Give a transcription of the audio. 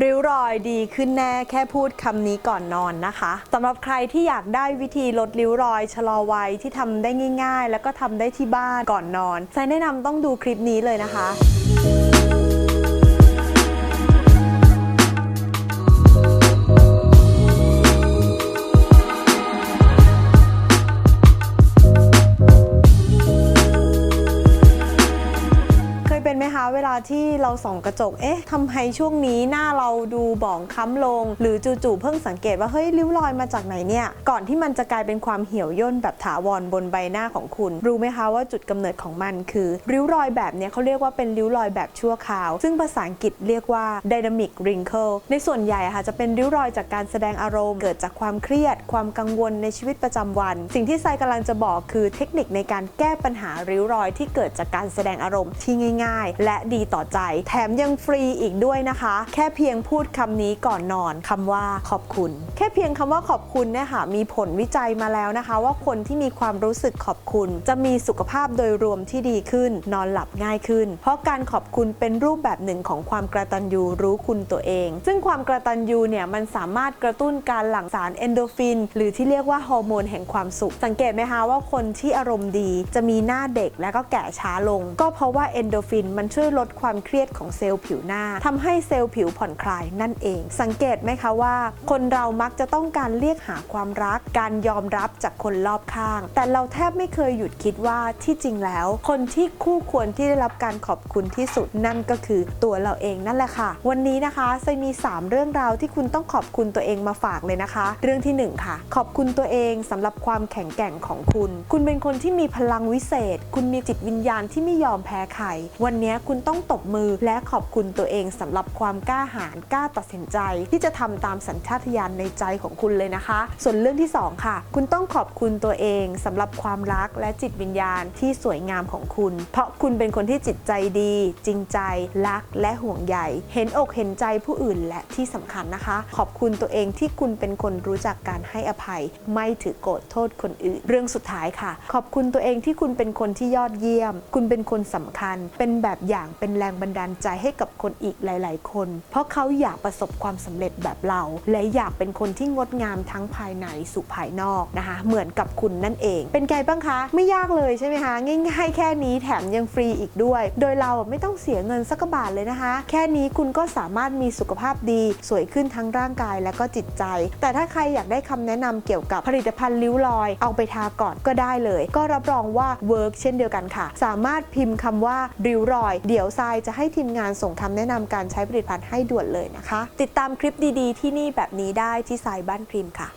ริ้วรอยดีขึ้นแน่แค่พูดคำนี้ก่อนนอนนะคะสำหรับใครที่อยากได้วิธีลดริ้วรอยชะลอวัยที่ทำได้ง่าย ๆ แล้วก็ทำได้ที่บ้านก่อนนอนไซแนะนำต้องดูคลิปนี้เลยนะคะ เป็นไหมคะเวลาที่เราส่องกระจก เอ๊ะทำไมช่วงนี้หน้าเราดูบ่องค้ำลง หรือจู่ๆเพิ่งสังเกตว่าเฮ้ยริ้วรอยมาจากไหนเนี่ย ก่อนที่มันจะกลายเป็นความเหี่ยวย่นแบบถาวรบนใบหน้าของคุณ รู้ไหมคะว่าจุดกำเนิดของมันคือ ริ้วรอยแบบเนี้ยเขาเรียกว่าเป็นริ้วรอยแบบชั่วคราว ซึ่งภาษาอังกฤษเรียกว่า dynamic wrinkle ในส่วนใหญ่ค่ะจะเป็นริ้วรอยจากการแสดงอารมณ์ เกิดจากความเครียด ความกังวลในชีวิตประจำวัน สิ่งที่ไซกำลังจะบอกคือเทคนิคในการแก้ปัญหาริ้วรอยที่เกิดจากการแสดงอารมณ์ที่ง่าย ๆ และและดีต่อใจ แถมยังฟรีอีกด้วยนะคะ แค่เพียงพูดคำนี้ก่อนนอนคำว่าขอบคุณ แค่เพียงคำว่าขอบคุณเนี่ยค่ะมีผลวิจัยมาแล้วนะคะ ว่าคนที่มีความรู้สึกขอบคุณ จะมีสุขภาพโดยรวมที่ดีขึ้น นอนหลับง่ายขึ้น เพราะการขอบคุณเป็นรูปแบบหนึ่งของความกระตันยูรู้คุณตัวเอง ซึ่งความกระตันยูเนี่ยมันสามารถกระตุ้นการหลั่งสารเอนโดฟิน หรือที่เรียกว่าฮอร์โมนแห่งความสุข สังเกตไหมคะว่าคนที่อารมณ์ดีจะมีหน้าเด็กและก็แก่ช้าลง ก็เพราะว่าเอนโดฟินมันช่วยลดความเครียดของเซลล์ผิวหน้าทำให้เซลล์ผิวผ่อนคลายนั่นเอง สังเกตไหมคะว่า คนเรามักจะต้องการเรียกหาความรัก การยอมรับจากคนรอบข้าง แต่เราแทบไม่เคยหยุดคิดว่าที่จริงแล้ว คนที่คู่ควรที่ได้รับการขอบคุณที่สุดนั่นก็คือตัวเราเองนั่นแหละค่ะ วันนี้นะคะไซมี 3 เรื่องราวที่คุณต้องขอบคุณตัวเองมาฝากเลยนะคะ เรื่องที่หนึ่งค่ะ ขอบคุณตัวเองสำหรับความแข็งแกร่งของคุณ คุณเป็นคนที่มีพลังวิเศษ คุณมีจิตวิญญาณที่ไม่ยอมแพ้ใครวันนี้คุณุณต้องตบมือและขอบคุณตัวเองสำหรับความกล้าหาญกล้าตัดสินใจ ที่จะทำตามสัญชาตญาณในใจของคุณเลยนะคะ ส่วนเรื่องที่สองค่ะ คุณต้องขอบคุณตัวเองสำหรับความรักและจิตวิญญาณที่สวยงามของคุณ เพราะคุณเป็นคนที่จิตใจดี จริงใจ รักและห่วงใยเห็นอกเห็นใจผู้อื่นและที่สำคัญนะคะ ขอบคุณตัวเองที่คุณเป็นคนรู้จักการให้อภัย ไม่ถือโกรธโทษคนอื่น เรื่องสุดท้ายค่ะ ขอบคุณตัวเองที่คุณเป็นคนที่ยอดเยี่ยม คุณเป็นคนสำคัญ เป็นแบบอย่างเป็นแรงบันดาลใจให้กับคนอีกหลาย ๆ คน เพราะเขาอยากประสบความสำเร็จแบบเรา และอยากเป็นคนที่งดงามทั้งภายในสู่ภายนอกนะคะ เหมือนกับคุณนั่นเอง เป็นไงบ้างคะ ไม่ยากเลยใช่ไหมคะ ง่าย ๆ แค่นี้แถมยังฟรีอีกด้วย โดยเราไม่ต้องเสียเงินสักบาทเลยนะคะ แค่นี้คุณก็สามารถมีสุขภาพดี สวยขึ้นทั้งร่างกายและก็จิตใจ แต่ถ้าใครอยากได้คำแนะนำเกี่ยวกับผลิตภัณฑ์ริ้วรอย เอาไปทาก่อนก็ได้เลย ก็รับรองว่าเวิร์กเช่นเดียวกันค่ะ สามารถพิมพ์คำว่าริ้วรอยเดี๋ยวทรายจะให้ทีมงานส่งคำแนะนำการใช้ผลิตภัณฑ์ให้ด่วนเลยนะคะ ติดตามคลิปดีๆ ที่นี่แบบนี้ได้ที่ทรายบ้านครีมค่ะ